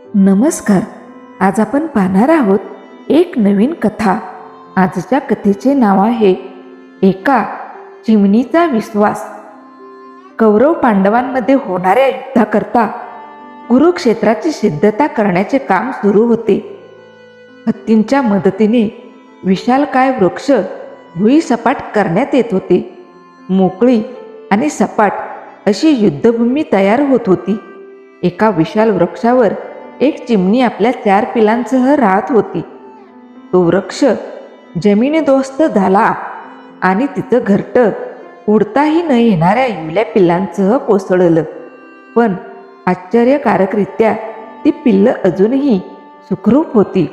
नमस्कार. आज आपण पाहणार आहोत एक नवीन कथा. आजच्या कथेचे नाव आहे एका चिमणीचा विश्वास. कौरव पांडवांमध्ये होणाऱ्या युद्धाकरता कुरुक्षेत्राची सिद्धता करण्याचे काम सुरू होते. हत्तींच्या मदतीने विशालकाय वृक्ष भुईसपाट करण्यात येत होते. मोकळी आणि सपाट अशी युद्धभूमी तयार होत होती. एका विशाल वृक्षावर एक चिमणी आपल्या चार पिलांसह राहत होती. तो वृक्ष जमिनीदोस्त झाला आणि तिचं घरटं उडताही न येणाऱ्या इवल्या पिल्लांसह कोसळलं. पण आश्चर्यकारकरित्या ती पिल्लं अजूनही सुखरूप होती.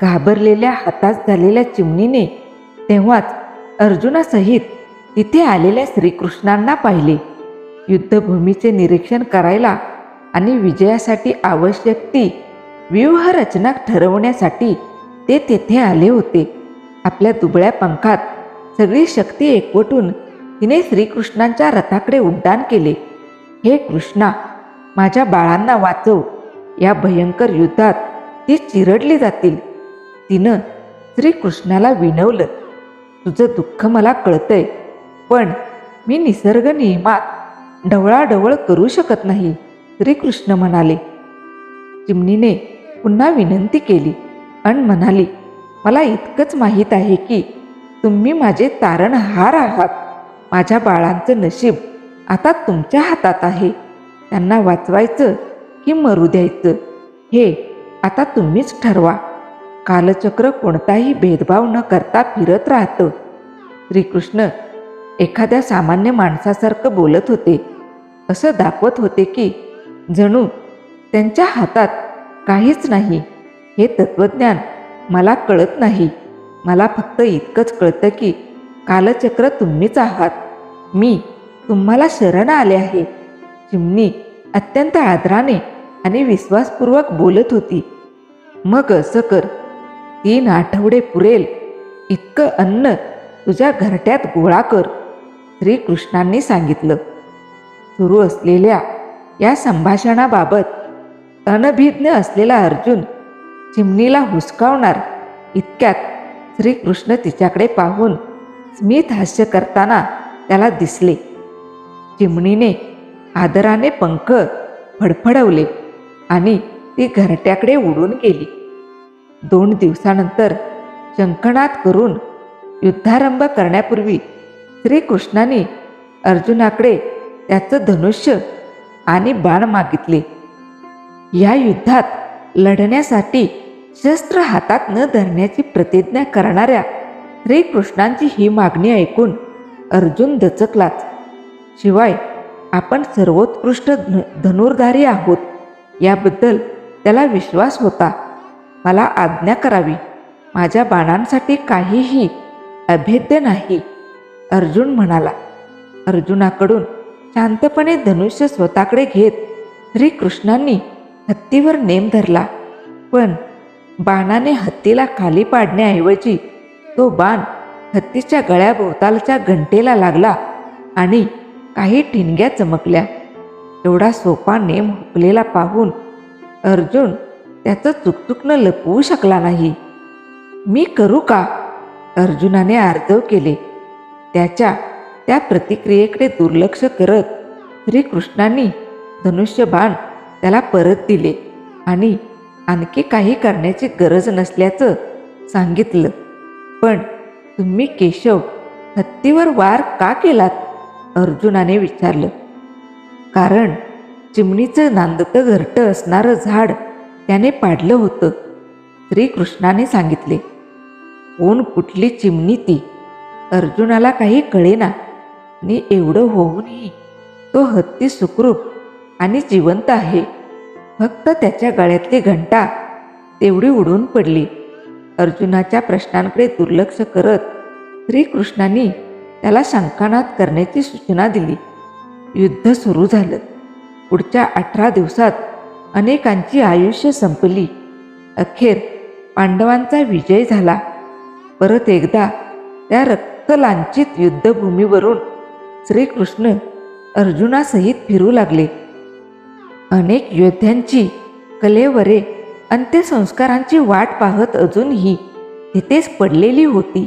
घाबरलेल्या हातात झालेल्या चिमणीने तेव्हाच अर्जुनासहित तिथे आलेल्या श्रीकृष्णांना पाहिले. युद्धभूमीचे निरीक्षण करायला आणि विजयासाठी आवश्यक ती व्यूहरचना ठरवण्यासाठी ते तेथे आले होते. आपल्या दुबळ्या पंखात सगळी शक्ती एकवटून तिने श्रीकृष्णांच्या रथाकडे उड्डाण केले. हे कृष्णा माझ्या बाळांना वाचव. या भयंकर युद्धात ती चिरडली जातील. तिनं श्रीकृष्णाला विनवलं तुझं दुःख मला कळतंय पण मी निसर्ग नियमात ढवळाढवळ करू शकत नाही. श्रीकृष्ण म्हणाले चिमणीने पुन्हा विनंती केली अन म्हणाली मला इतकंच माहीत आहे की तुम्ही माझे तारणहार आहात. माझ्या बाळांचं नशीब आता तुमच्या हातात आहे. त्यांना वाचवायचं की मरू द्यायचं हे आता तुम्हीच ठरवा. कालचक्र कोणताही भेदभाव न करता फिरत राहतं. श्रीकृष्ण एखाद्या सामान्य माणसासारखं बोलत होते. असं दाखवत होते की जणू त्यांच्या हातात काहीच नाही. हे तत्वज्ञान मला कळत नाही. मला फक्त इतकंच कळतं की कालचक्र तुम्हीच आहात. मी तुम्हाला शरण आले आहे. चिमणी अत्यंत आदराने आणि विश्वासपूर्वक बोलत होती. मग असं कर. तीन आठवडे पुरेल. इतकं अन्न तुझ्या घरट्यात गोळा कर. श्रीकृष्णांनी सांगितलं. सुरू असलेल्या या संभाषणाबाबत अनभिज्ञ असलेला अर्जुन चिमणीला हुसकावणार इतक्यात श्रीकृष्ण तिच्याकडे पाहून स्मित हास्य करताना त्याला दिसले. चिमणीने आदराने पंख फडफडवले आणि ती घरट्याकडे उडून गेली. दोन दिवसानंतर शंखनाद करून युद्धारंभ करण्यापूर्वी श्रीकृष्णाने अर्जुनाकडे त्याचं धनुष्य आणि बाण मागितले. या युद्धात लढण्यासाठी शस्त्र हातात न धरण्याची प्रतिज्ञा करणाऱ्या श्रीकृष्णांची ही मागणी ऐकून अर्जुन दचकलाच. शिवाय आपण सर्वोत्कृष्ट ध धनुर्धारी आहोत याबद्दल त्याला विश्वास होता. मला आज्ञा करावी. माझ्या बाणांसाठी काहीही अभेद्य नाही अर्जुन म्हणाला. अर्जुनाकडून शांतपणे धनुष्य स्वतःकडे घेत श्रीकृष्णांनी हत्तीवर नेम धरला. पण बाणाने हत्तीला खाली पाडण्याऐवजी तो बाण हत्तीच्या गळ्याभोवतालच्या घंटेला लागला आणि काही ठिणग्या चमकल्या. एवढा सोपा नेम हुकलेला पाहून अर्जुन त्याचं चुकचुकणं लपवू शकला नाही. मी करू का? अर्जुनाने आर्जव केले. त्याच्या त्या प्रतिक्रियेकडे दुर्लक्ष करत श्रीकृष्णांनी धनुष्यबाण त्याला परत दिले आणि आणखी काही करण्याची गरज नसल्याचं सांगितलं. पण तुम्ही केशव हत्तीवर वार का केलात? अर्जुनाने विचारलं. कारण चिमणीचं नांदतं घरटं असणारं झाड त्याने पाडलं होतं. श्रीकृष्णाने सांगितले कोण कुठली चिमणी ती? अर्जुनाला काही कळेना. आणि एवढं होऊनही तो हत्ती सुखरूप आणि जिवंत आहे. फक्त त्याच्या गळ्यातली घंटा तेवढी उडून पडली. अर्जुनाच्या प्रश्नांकडे दुर्लक्ष करत श्रीकृष्णांनी त्याला शंकानात करण्याची सूचना दिली. युद्ध सुरू झालं. पुढच्या अठरा दिवसात अनेकांची आयुष्य संपली. अखेर पांडवांचा विजय झाला. परत एकदा त्या रक्तलांचित युद्धभूमीवरून श्रीकृष्ण अर्जुनासहित फिरू लागले. अनेक योद्ध्यांची कलेवरे अंत्यसंस्कारांची वाट पाहत अजूनही तिथेच पडलेली होती.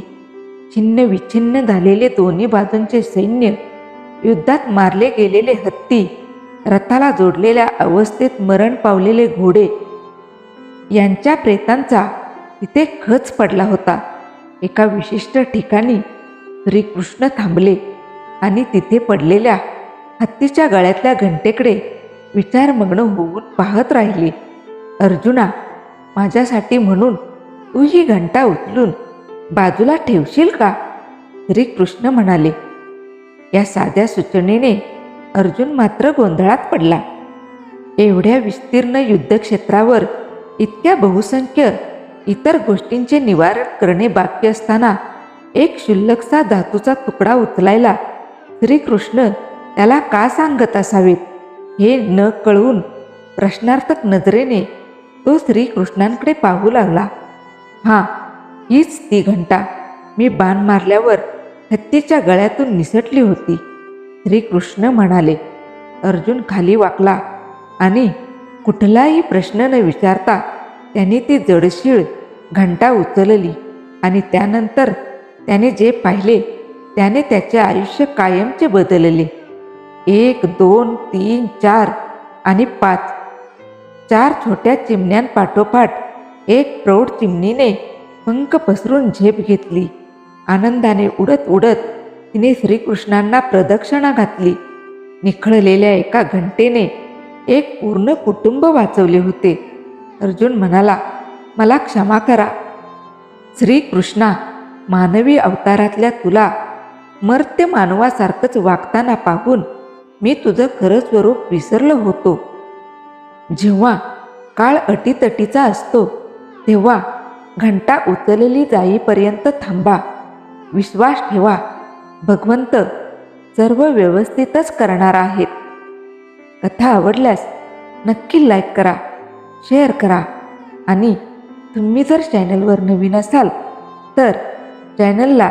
छिन्न विछिन्न झालेले दोन्ही बाजूंचे सैन्य युद्धात मारले गेलेले हत्ती रथाला जोडलेल्या अवस्थेत मरण पावलेले घोडे यांच्या प्रेतांचा तिथे खच पडला होता. एका विशिष्ट ठिकाणी श्रीकृष्ण थांबले. आणि तिथे पडलेल्या हत्तीच्या गळ्यातल्या घंटेकडे विचारमग्न होऊन पाहत राहिले. अर्जुना माझ्यासाठी म्हणून तू ही घंटा उचलून बाजूला ठेवशील का? श्रीकृष्ण म्हणाले. या साध्या सूचनेने अर्जुन मात्र गोंधळात पडला. एवढ्या विस्तीर्ण युद्धक्षेत्रावर इतक्या बहुसंख्य इतर गोष्टींचे निवारण करणे बाकी असताना एक क्षुल्लकसा धातूचा तुकडा उचलायला श्रीकृष्ण त्याला का सांगत असावेत? हे न कळवून प्रश्नार्थक नजरेने तो श्रीकृष्णांकडे पाहू लागला. हां हीच ती घंटा. मी बाण मारल्यावर हत्तीच्या गळ्यातून निसटली होती. श्रीकृष्ण म्हणाले अर्जुन खाली वाकला आणि कुठलाही प्रश्न न विचारता त्याने ती जडशीळ घंटा उचलली आणि त्यानंतर त्याने जे पाहिले त्याने त्याचे आयुष्य कायमचे बदलले. एक दोन तीन चार आणि पाच. चार छोट्या चिमण्यांपाठोपाठ एक प्रौढ चिमणीने पंख पसरून झेप घेतली. आनंदाने उडत उडत तिने श्रीकृष्णांना प्रदक्षिणा घातली. निखळलेल्या एका घंटेने एक पूर्ण कुटुंब वाचवले होते. अर्जुन म्हणाला मला क्षमा करा. श्रीकृष्णा मानवी अवतारातल्या तुला मर्त्य मानवासारखंच वागताना पाहून मी तुझं खरं स्वरूप विसरलो होतो. जेव्हा काळ अटीतटीचा असतो तेव्हा घंटा उचलली जाईपर्यंत थांबा. विश्वास ठेवा भगवंत सर्व व्यवस्थितच करणार आहेत. कथा आवडल्यास नक्की लाईक करा शेअर करा आणि तुम्ही जर चॅनलवर नवीन असाल तर चॅनलला